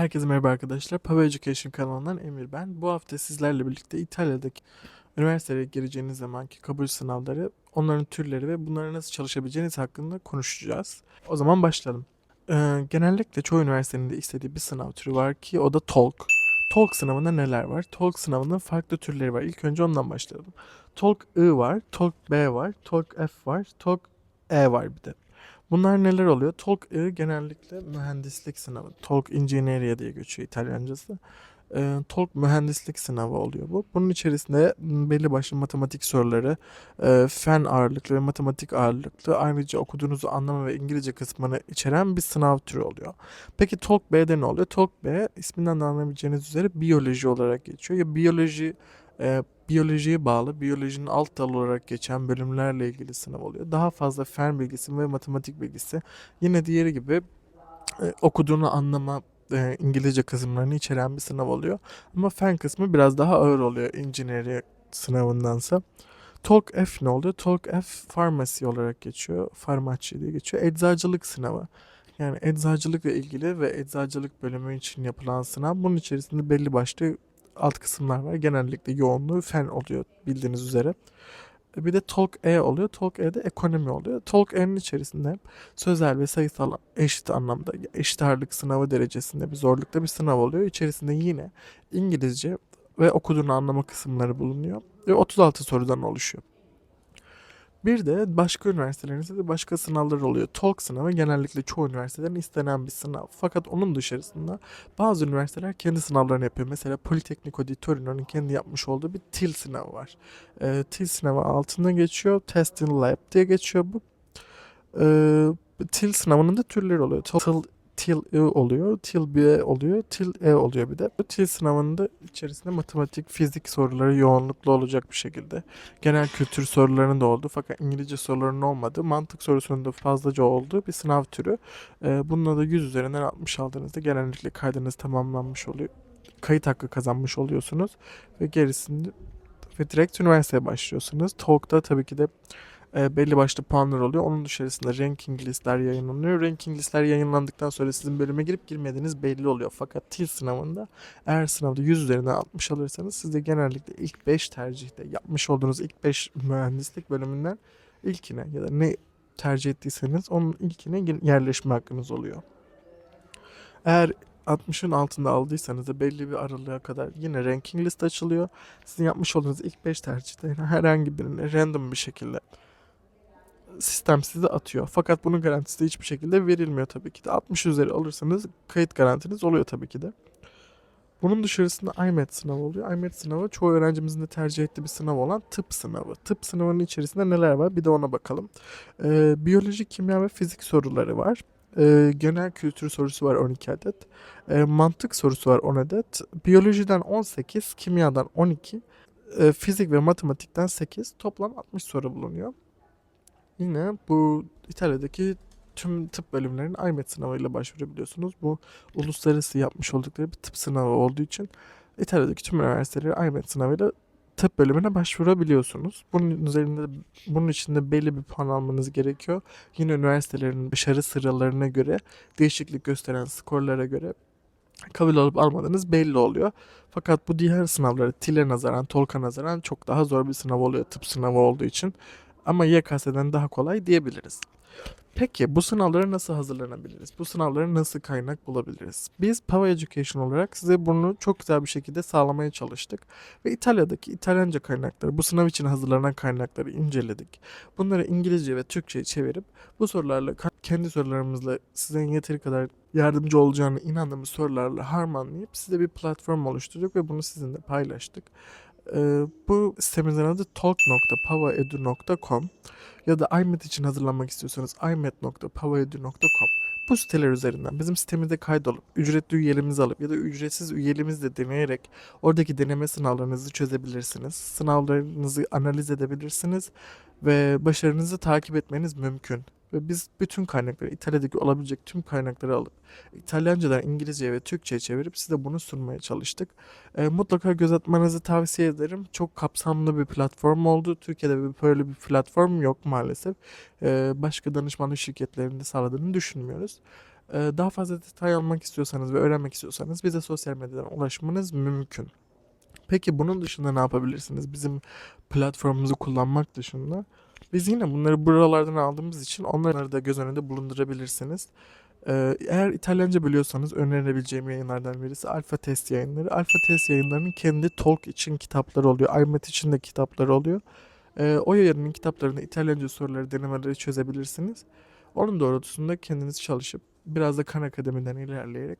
Herkese merhaba arkadaşlar. Pava Education kanalından Emir ben. Bu hafta sizlerle birlikte İtalya'daki üniversitelere gireceğiniz zamanki kabul sınavları, onların türleri ve bunlara nasıl çalışabileceğiniz hakkında konuşacağız. O zaman başlayalım. Ee, genellikle çoğu üniversitenin de istediği bir sınav türü var ki o da TOLK. TOLK sınavında neler var? TOLK sınavının farklı türleri var. İlk önce ondan başlayalım. TOLK I var, TOLK B var, TOLK F var, TOLK E var bir de. Bunlar neler oluyor? TOLK I genellikle mühendislik sınavı. TOLK Ingegneria diye geçiyor İtalyancası. Ee, TOLK mühendislik sınavı oluyor bu. Bunun içerisinde belli başlı matematik soruları, e, fen ağırlıklı ve matematik ağırlıklı ayrıca okuduğunuzu anlama ve İngilizce kısmını içeren bir sınav türü oluyor. Peki TOLK B'de ne oluyor? TOLK B isminden de anlayabileceğiniz üzere biyoloji olarak geçiyor. Ya biyoloji e, biyolojiye bağlı, biyolojinin alt dalı olarak geçen bölümlerle ilgili sınav oluyor. Daha fazla fen bilgisi ve matematik bilgisi. Yine diğeri gibi e, okuduğunu anlama e, İngilizce kısımlarını içeren bir sınav oluyor. Ama fen kısmı biraz daha ağır oluyor injineri sınavındansa. TOLK F ne oluyor? TOLK F farmasi olarak geçiyor. Farmaci diye geçiyor. Eczacılık sınavı. Yani eczacılıkla ilgili ve eczacılık bölümü için yapılan sınav. Bunun içerisinde belli başlı alt kısımlar var. Genellikle yoğunluğu fen oluyor bildiğiniz üzere. E, Bir de Talk E oluyor. Talk E'de ekonomi oluyor. Talk E'nin içerisinde sözel ve sayısal eşit anlamda eşit ağırlık sınavı derecesinde bir zorlukta bir sınav oluyor. İçerisinde yine İngilizce ve okuduğunu anlama kısımları bulunuyor. Ve 36 sorudan oluşuyor. Bir de başka üniversitelerinizde de başka sınavlar oluyor. TOLK sınavı genellikle çoğu üniversiteden istenen bir sınav. Fakat onun dışarısında bazı üniversiteler kendi sınavlarını yapıyor. Mesela Politecnico di Torino'nun kendi yapmış olduğu bir TIL sınavı var. Ee, TIL sınavı altında geçiyor. Test in Lab diye geçiyor bu. Ee, TIL sınavının da türleri oluyor. TIL, TIL I oluyor, TIL B oluyor, TIL E oluyor bir de. Bu TIL sınavında içerisinde matematik, fizik soruları yoğunluklu olacak bir şekilde. Genel kültür sorularının da olduğu fakat İngilizce sorularının olmadığı, mantık sorusunun da fazlaca olduğu bir sınav türü. Ee, bununla da 100 üzerinden 60 aldığınızda genellikle kaydınız tamamlanmış oluyor. Kayıt hakkı kazanmış oluyorsunuz ve gerisinde ve direkt üniversiteye başlıyorsunuz. TOEIC'da tabii ki de e, belli başlı puanlar oluyor. Onun dışarısında ranking listler yayınlanıyor. Ranking listler yayınlandıktan sonra sizin bölüme girip girmediğiniz belli oluyor. Fakat TIL sınavında eğer sınavda 100 üzerinden 60 alırsanız siz de genellikle ilk 5 tercihte yapmış olduğunuz ilk 5 mühendislik bölümünden ilkine ya da ne tercih ettiyseniz onun ilkine yerleşme hakkınız oluyor. Eğer 60'ın altında aldıysanız da belli bir aralığa kadar yine ranking list açılıyor. Sizin yapmış olduğunuz ilk 5 tercihte herhangi birine random bir şekilde sistem size atıyor. Fakat bunun garantisi de hiçbir şekilde verilmiyor tabii ki de. 60 üzeri alırsanız kayıt garantiniz oluyor tabii ki de. Bunun dışarısında IMET sınavı oluyor. IMET sınavı çoğu öğrencimizin de tercih ettiği bir sınav olan tıp sınavı. Tıp sınavının içerisinde neler var bir de ona bakalım. Ee, biyoloji, kimya ve fizik soruları var. Ee, genel kültür sorusu var 12 adet. Ee, mantık sorusu var 10 adet. Biyolojiden 18, kimyadan 12, e, fizik ve matematikten 8. Toplam 60 soru bulunuyor. Yine bu İtalya'daki tüm tıp bölümlerinin IMET sınavıyla başvurabiliyorsunuz. Bu uluslararası yapmış oldukları bir tıp sınavı olduğu için İtalya'daki tüm üniversiteleri IMET sınavıyla tıp bölümüne başvurabiliyorsunuz. Bunun üzerinde bunun için de belli bir puan almanız gerekiyor. Yine üniversitelerin başarı sıralarına göre değişiklik gösteren skorlara göre kabul olup almadığınız belli oluyor. Fakat bu diğer sınavları TİL'e nazaran, TOLK'a nazaran çok daha zor bir sınav oluyor tıp sınavı olduğu için. Ama YKS'den daha kolay diyebiliriz. Peki bu sınavlara nasıl hazırlanabiliriz? Bu sınavlara nasıl kaynak bulabiliriz? Biz Pava Education olarak size bunu çok güzel bir şekilde sağlamaya çalıştık. Ve İtalya'daki İtalyanca kaynakları, bu sınav için hazırlanan kaynakları inceledik. Bunları İngilizce ve Türkçe'ye çevirip bu sorularla, kendi sorularımızla size yeteri kadar yardımcı olacağını inandığımız sorularla harmanlayıp size bir platform oluşturduk ve bunu sizinle paylaştık. Ee, bu sitemizin adı talk.pavaedu.com ya da iMed için hazırlanmak istiyorsanız imed.pavaedu.com bu siteler üzerinden bizim sitemizde kaydolup ücretli üyeliğimizi alıp ya da ücretsiz üyeliğimizle deneyerek oradaki deneme sınavlarınızı çözebilirsiniz. Sınavlarınızı analiz edebilirsiniz ve başarınızı takip etmeniz mümkün. Ve biz bütün kaynakları, İtalya'daki olabilecek tüm kaynakları alıp İtalyancadan İngilizceye ve Türkçe'ye çevirip size bunu sunmaya çalıştık. E, mutlaka göz atmanızı tavsiye ederim. Çok kapsamlı bir platform oldu. Türkiye'de böyle bir platform yok maalesef. E, başka danışmanlık şirketlerinde sağladığını düşünmüyoruz. Ee, daha fazla detay almak istiyorsanız ve öğrenmek istiyorsanız bize sosyal medyadan ulaşmanız mümkün. Peki bunun dışında ne yapabilirsiniz? Bizim platformumuzu kullanmak dışında. Biz yine bunları buralardan aldığımız için onları da göz önünde bulundurabilirsiniz. Ee, eğer İtalyanca biliyorsanız önerebileceğim yayınlardan birisi Alfa Test yayınları. Alfa Test yayınlarının kendi Talk için kitapları oluyor. iMath için de kitapları oluyor. Ee, o yayının kitaplarında İtalyanca soruları, denemeleri çözebilirsiniz. Onun doğrultusunda kendiniz çalışıp biraz da Khan Akademi'den ilerleyerek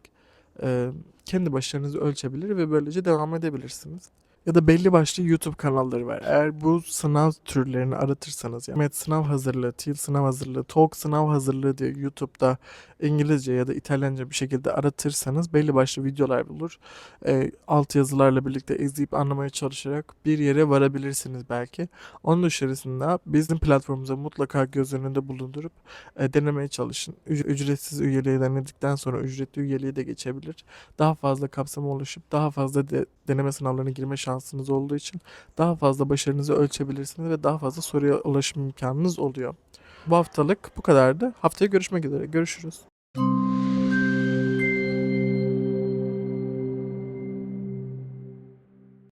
e, kendi başarınızı ölçebilir ve böylece devam edebilirsiniz. Ya da belli başlı YouTube kanalları var. Eğer bu sınav türlerini aratırsanız, yani MET sınav hazırlığı, TEEL sınav hazırlığı, TOEIC sınav hazırlığı diye YouTube'da İngilizce ya da İtalyanca bir şekilde aratırsanız belli başlı videolar bulur. E, alt yazılarla birlikte izleyip anlamaya çalışarak bir yere varabilirsiniz belki. Onun dışarısında bizim platformumuza mutlaka göz önünde bulundurup e, denemeye çalışın. Üc- Ücretsiz üyeliği denedikten sonra ücretli üyeliğe de geçebilir. Daha fazla kapsama oluşup daha fazla de, deneme sınavlarına girme şansınız olduğu için daha fazla başarınızı ölçebilirsiniz ve daha fazla soruya ulaşım imkanınız oluyor. Bu haftalık bu kadardı. Haftaya görüşmek üzere. Görüşürüz.